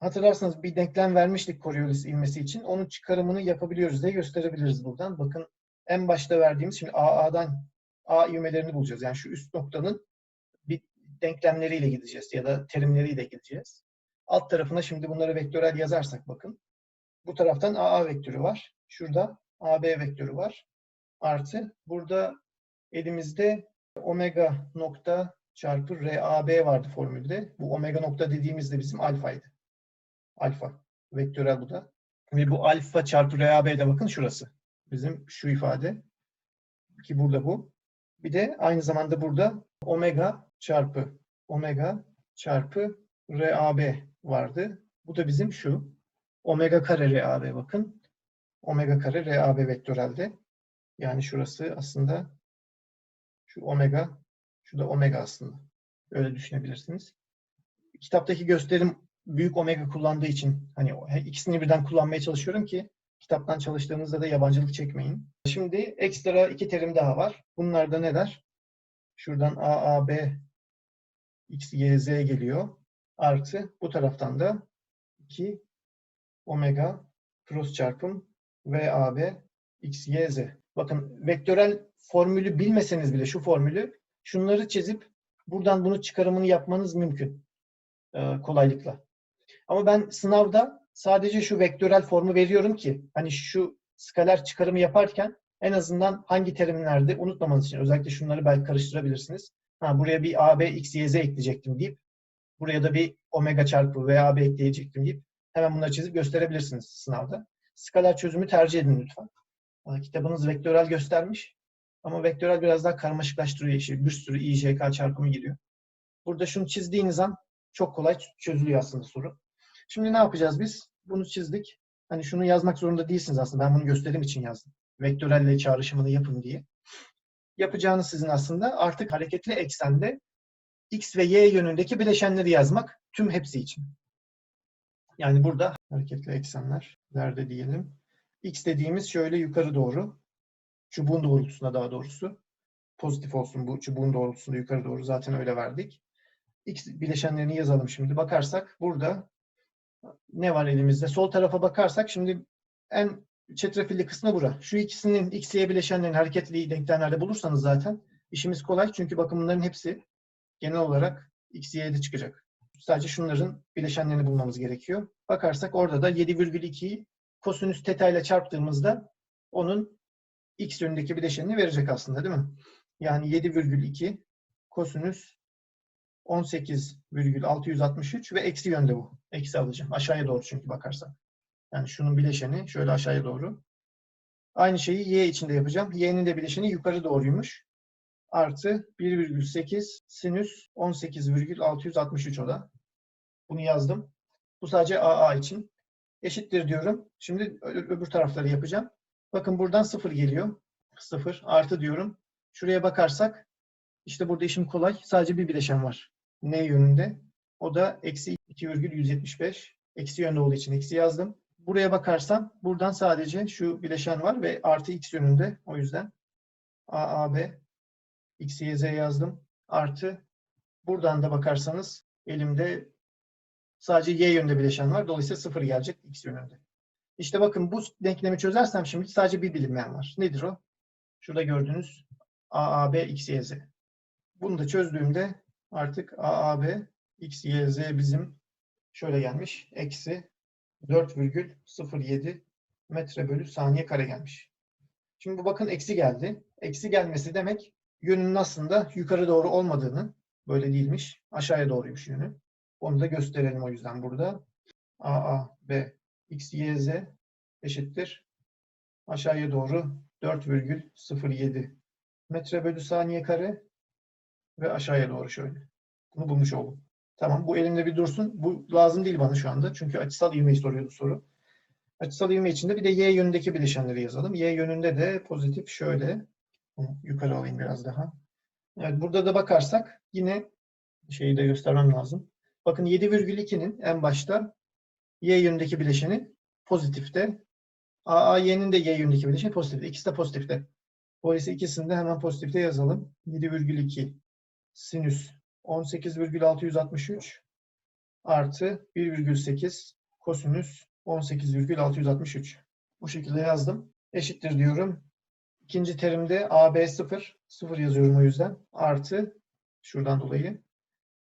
Hatırlarsanız bir denklem vermiştik Coriolis ivmesi için. Onun çıkarımını yapabiliyoruz diye gösterebiliriz buradan. Bakın en başta verdiğimiz şimdi AA'dan A ivmelerini bulacağız. Yani şu üst noktanın bir denklemleriyle gideceğiz ya da terimleriyle gideceğiz. Alt tarafına şimdi bunları vektörel yazarsak bakın. Bu taraftan AA vektörü var. Şurada AB vektörü var. Artı burada elimizde omega nokta çarpı RAB vardı formülde. Bu omega nokta dediğimizde bizim alfaydı. Alfa. Vektörel bu da. Ve bu alfa çarpı RAB'de bakın şurası. Bizim şu ifade. Ki burada bu. Bir de aynı zamanda burada omega çarpı omega çarpı RAB vardı. Bu da bizim şu. Omega kare RAB bakın. Omega kare RAB vektörelde. Yani şurası aslında şu omega, şu da omega aslında. Öyle düşünebilirsiniz. Kitaptaki gösterim büyük omega kullandığı için hani ikisini birden kullanmaya çalışıyorum ki kitaptan çalıştığınızda da yabancılık çekmeyin. Şimdi ekstra iki terim daha var. Bunlar da neler? Şuradan AAB X, Y, Z geliyor. Artı bu taraftan da 2 omega cross çarpım VAB X, Y, Z. Bakın vektörel formülü bilmeseniz bile şu formülü şunları çizip buradan bunu çıkarımını yapmanız mümkün. Ee, kolaylıkla. Ama ben sınavda sadece şu vektörel formu veriyorum ki hani şu skaler çıkarımı yaparken en azından hangi terimlerde unutmamanız için özellikle şunları belki karıştırabilirsiniz. Ha, buraya bir AB, X, Y, Z ekleyecektim deyip buraya da bir omega çarpı VAB ekleyecektim deyip hemen bunları çizip gösterebilirsiniz sınavda. Skaler çözümü tercih edin lütfen. Kitabınız vektörel göstermiş. Ama vektörel biraz daha karmaşıklaştırıyor işi. Bir sürü IJK çarpımı giriyor. Burada şunu çizdiğiniz an çok kolay çözülüyor aslında soru. Şimdi ne yapacağız biz? Bunu çizdik. Hani şunu yazmak zorunda değilsiniz aslında. Ben bunu gösterim için yazdım. Vektörelle çağrışımını yapın diye. Yapacağınız sizin aslında artık hareketli eksende X ve Y yönündeki bileşenleri yazmak tüm hepsi için. Yani burada hareketli eksenler nerede diyelim. X dediğimiz şöyle yukarı doğru. Çubuğun doğrultusunda daha doğrusu. Pozitif olsun bu çubuğun doğrultusunda yukarı doğru. Zaten öyle verdik. X bileşenlerini yazalım şimdi. Bakarsak burada ne var elimizde? Sol tarafa bakarsak şimdi en çetrefilli kısmı bura. Şu ikisinin X, Y bileşenlerini hareketli denklemlerde bulursanız zaten işimiz kolay. Çünkü bakın bunların hepsi genel olarak X, Y'de çıkacak. Sadece şunların bileşenlerini bulmamız gerekiyor. Bakarsak orada da 7,2'yi kosinüs teta ile çarptığımızda onun x yönündeki bileşenini verecek aslında değil mi? Yani 7,2 kosinüs 18,663 ve eksi yönde bu. Eksi alacağım. Aşağıya doğru çünkü bakarsak. Yani şunun bileşeni şöyle aşağıya doğru. Aynı şeyi y içinde yapacağım. y'nin de bileşeni yukarı doğruymuş. Artı 1,8 sinüs 18,663 o da. Bunu yazdım. Bu sadece AA için. Eşittir diyorum. Şimdi öbür tarafları yapacağım. Bakın buradan 0 geliyor. 0 artı diyorum. Şuraya bakarsak işte burada işim kolay. Sadece bir bileşen var. N yönünde. O da eksi 2,175. Eksi yönde olduğu için eksi yazdım. Buraya bakarsam buradan sadece şu bileşen var ve artı x yönünde. O yüzden AAB x, y, z yazdım. Artı buradan da bakarsanız elimde sadece y yönünde bileşen var. Dolayısıyla 0 gelecek x yönünde. İşte bakın bu denklemi çözersem şimdi sadece bir bilinmeyen var. Nedir o? Şurada gördüğünüz AAB x, y, z. Bunu da çözdüğümde artık AAB x, bizim şöyle gelmiş. Eksi 4,07 metre bölü saniye kare gelmiş. Şimdi bu bakın eksi geldi. Eksi gelmesi demek yönünün aslında yukarı doğru olmadığını böyle değilmiş. Aşağıya doğruymuş yönü. Onu da gösterelim o yüzden burada. AAB x, y, z eşittir. Aşağıya doğru 4,07 metre bölü saniye kare ve aşağıya doğru şöyle. Bunu bulmuş oldum. Tamam bu elimde bir dursun. Bu lazım değil bana şu anda. Çünkü açısal ivmeyi soruyordu soru. Açısal ivme içinde bir de y yönündeki bileşenleri yazalım. Y yönünde de pozitif şöyle. Yukarı alayım biraz daha. Evet burada da bakarsak yine şeyi de göstermem lazım. Bakın 7,2'nin en başta y yönündeki bileşeni pozitifte. AA y'nin de y yönündeki bileşeni pozitifte. İkisi de pozitifte. Dolayısıyla ikisini de hemen pozitifte yazalım. 7,2 sinüs 18,663 artı 1,8 kosinüs 18,663. Bu şekilde yazdım. Eşittir diyorum. İkinci terimde AB 0. 0 yazıyorum o yüzden. Artı şuradan dolayı.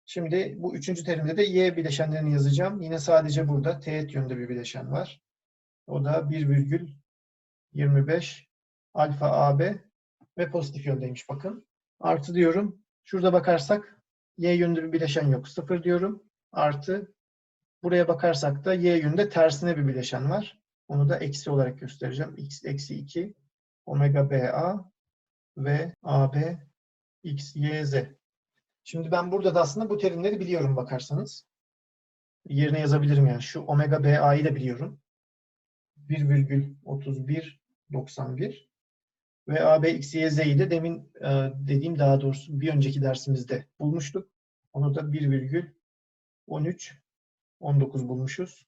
Şimdi bu üçüncü terimde de y bileşenlerini yazacağım. Yine sadece burada teğet yönde bir bileşen var. O da 1,25 alfa AB ve pozitif yöndeymiş bakın. Artı diyorum. Şurada bakarsak y yönünde bir bileşen yok. 0 diyorum. Artı buraya bakarsak da y yönünde tersine bir bileşen var. Onu da eksi olarak göstereceğim. x eksi 2 omega BA ve AB x, y, z. Şimdi ben burada da aslında bu terimleri biliyorum bakarsanız. Yerine yazabilirim yani. Şu omega BA'yı da biliyorum. 1,3191 ve AB de demin e, dediğim daha doğrusu bir önceki dersimizde bulmuştuk. Onu da 1,13 19 bulmuşuz.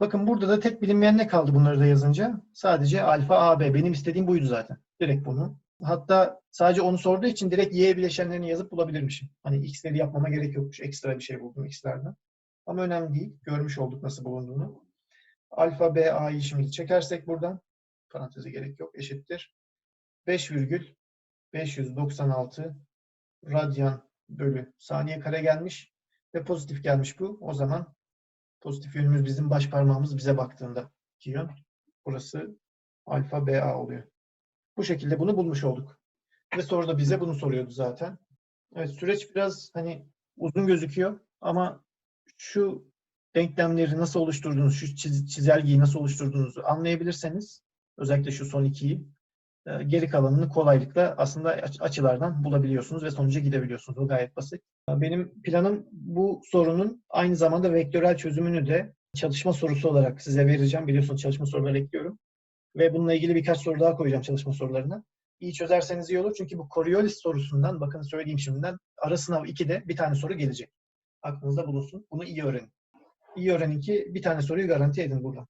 Bakın burada da tek bilinmeyen ne kaldı bunları da yazınca? Sadece alfa AB. Benim istediğim buydu zaten. Direkt bunu. Hatta sadece onu sorduğu için direkt y bileşenlerini yazıp bulabilirmişim. Hani x'leri yapmama gerek yokmuş. Ekstra bir şey buldum x'lerden. Ama önemli değil. Görmüş olduk nasıl bulunduğunu. Alfa BA'yı şimdi çekersek buradan paranteze gerek yok. Eşittir. 5,596 radyan bölü saniye kare gelmiş ve pozitif gelmiş bu. O zaman pozitif yönümüz bizim baş parmağımız bize baktığında iki yön. Burası alfa BA oluyor. Bu şekilde bunu bulmuş olduk. Ve soruda bize bunu soruyordu zaten. Evet süreç biraz hani uzun gözüküyor ama şu denklemleri nasıl oluşturduğunuz, şu çiz- çizelgeyi nasıl oluşturduğunuzu anlayabilirseniz özellikle şu son ikiyi geri kalanını kolaylıkla aslında aç- açılardan bulabiliyorsunuz ve sonuca gidebiliyorsunuz. O gayet basit. Benim planım bu sorunun aynı zamanda vektörel çözümünü de çalışma sorusu olarak size vereceğim. Biliyorsunuz çalışma soruları ekliyorum. Ve bununla ilgili birkaç soru daha koyacağım çalışma sorularına. İyi çözerseniz iyi olur. Çünkü bu Coriolis sorusundan, bakın söyleyeyim şimdiden, ara sınav 2'de bir tane soru gelecek. Aklınızda bulunsun. Bunu iyi öğrenin. İyi öğrenin ki bir tane soruyu garanti edin buradan.